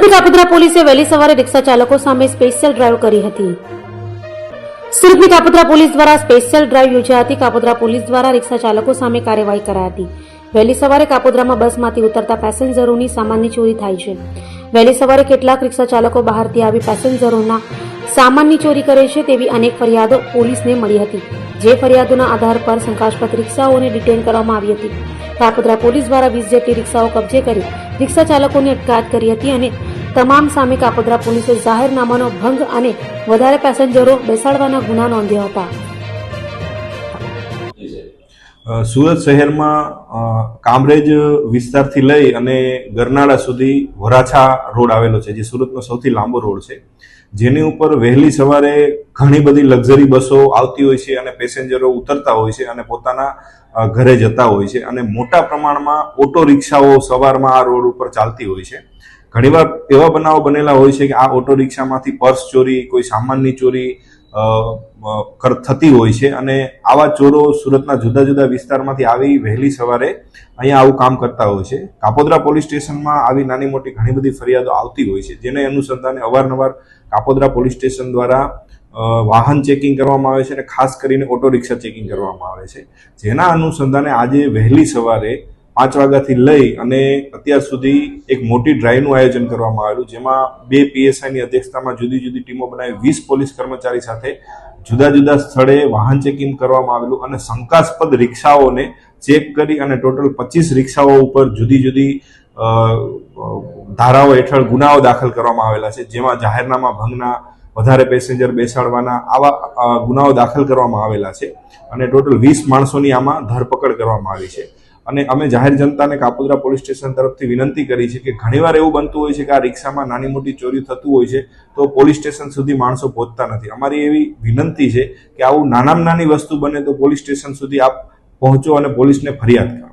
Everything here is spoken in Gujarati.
સુરતની કાપોદ્રા પોલીસે વહેલી સવારે રિક્ષા ચાલકો સામે સ્પેશિયલ ડ્રાઈવ કરી હતી. સુરતની કાપોદ્રા પોલીસ દ્વારા સ્પેશિયલ ડ્રાઈવ યોજાઈ હતી. કાપોદ્રા પોલીસ દ્વારા રિક્ષા ચાલકો સામે કાર્યવાહી કરાઈ હતી. વહેલી સવારે કાપોદ્રામાં બસમાંથી ઉતરતા પેસેન્જરોની સામાનની ચોરી થાય છે. વહેલી સવારે કેટલાક રિક્ષા ચાલકો બહારથી આવી પેસેન્જરોના સામાનની ચોરી કરે છે તેવી અનેક ફરિયાદો પોલીસને મળી હતી. જે ફરિયાદોના આધાર પર શંકાસ્પદ રિક્ષાઓને ડિટેન કરવામાં આવી હતી. કાપોદ્રા પોલીસ દ્વારા વીસ જેટલી રિક્ષાઓ કબજે કરી રિક્ષા ચાલકોની અટકાયત કરી હતી અને તમામ સામે કાપોદ્રા પોલીસે જાહેરનામાનો ભંગ અને વધારે પેસેન્જરો બેસાડવાના ગુના નોંધ્યા હતા. સુરત શહેરમાં કામરેજ વિસ્તારથી લઈ અને ગરનાળા સુધી વરાછા રોડ આવેલો છે, જે સુરતનો સૌથી લાંબો રોડ છે. જેની ઉપર વહેલી સવારે ઘણી બધી લક્ઝરી બસો આવતી હોય છે અને પેસેન્જરો ઉતરતા હોય છે અને પોતાના ઘરે જતા હોય છે અને મોટા પ્રમાણમાં ઓટો રિક્ષાઓ સવારમાં આ રોડ ઉપર ચાલતી હોય છે. ઘણીવાર એવા બનાવો બનેલા હોય છે કે આ ઓટો રિક્ષામાંથી પર્સ ચોરી, કોઈ સામાનની ચોરી થતી હોય છે અને આવા ચોરો સુરતના જુદા જુદા વિસ્તારમાંથી આવી વહેલી સવારે અહીંયા આવું કામ કરતા હોય છે. કાપોદ્રા પોલીસ સ્ટેશનમાં આવી નાની મોટી ઘણી બધી ફરિયાદો આવતી હોય છે, જેને અનુસંધાને અવારનવાર કાપોદ્રા પોલીસ સ્ટેશન દ્વારા વાહન ચેકિંગ કરવામાં આવે છે અને ખાસ કરીને ઓટો રિક્ષા ચેકિંગ કરવામાં આવે છે. જેના અનુસંધાને આજે વહેલી સવારે પાંચ વાગ્યાથી લઈ અને અત્યાર સુધી એક મોટી ડ્રાઈવનું આયોજન કરવામાં આવેલું, જેમાં બે પીએસઆઈની અધ્યક્ષતામાં જુદી જુદી ટીમો બનાવી વીસ પોલીસ કર્મચારી સાથે જુદા જુદા સ્થળે વાહન ચેકિંગ કરવામાં આવેલું અને શંકાસ્પદ રિક્ષાઓને ચેક કરી અને ટોટલ પચીસ રિક્ષાઓ ઉપર જુદી જુદી ધારાઓ હેઠળ ગુનાઓ દાખલ કરવામાં આવેલા છે, જેમાં જાહેરનામા ભંગના, વધારે પેસેન્જર બેસાડવાના આવા ગુનાઓ દાખલ કરવામાં આવેલા છે અને ટોટલ વીસ માણસોની આમાં ધરપકડ કરવામાં આવી છે. અને અમે જાહેર જનતાને કાપોદ્રા પોલીસ સ્ટેશન તરફથી વિનંતી કરી છે કે ઘણીવાર એવું બનતું હોય છે કે આ રિક્ષામાં નાની મોટી ચોરી થતું હોય છે, તો પોલીસ સ્ટેશન સુધી માણસો પહોંચતા નથી. અમારી એવી વિનંતી છે કે આવું નાનામાં નાની વસ્તુ બને તો પોલીસ સ્ટેશન સુધી આપ પહોંચો અને પોલીસને ફરિયાદ કરો.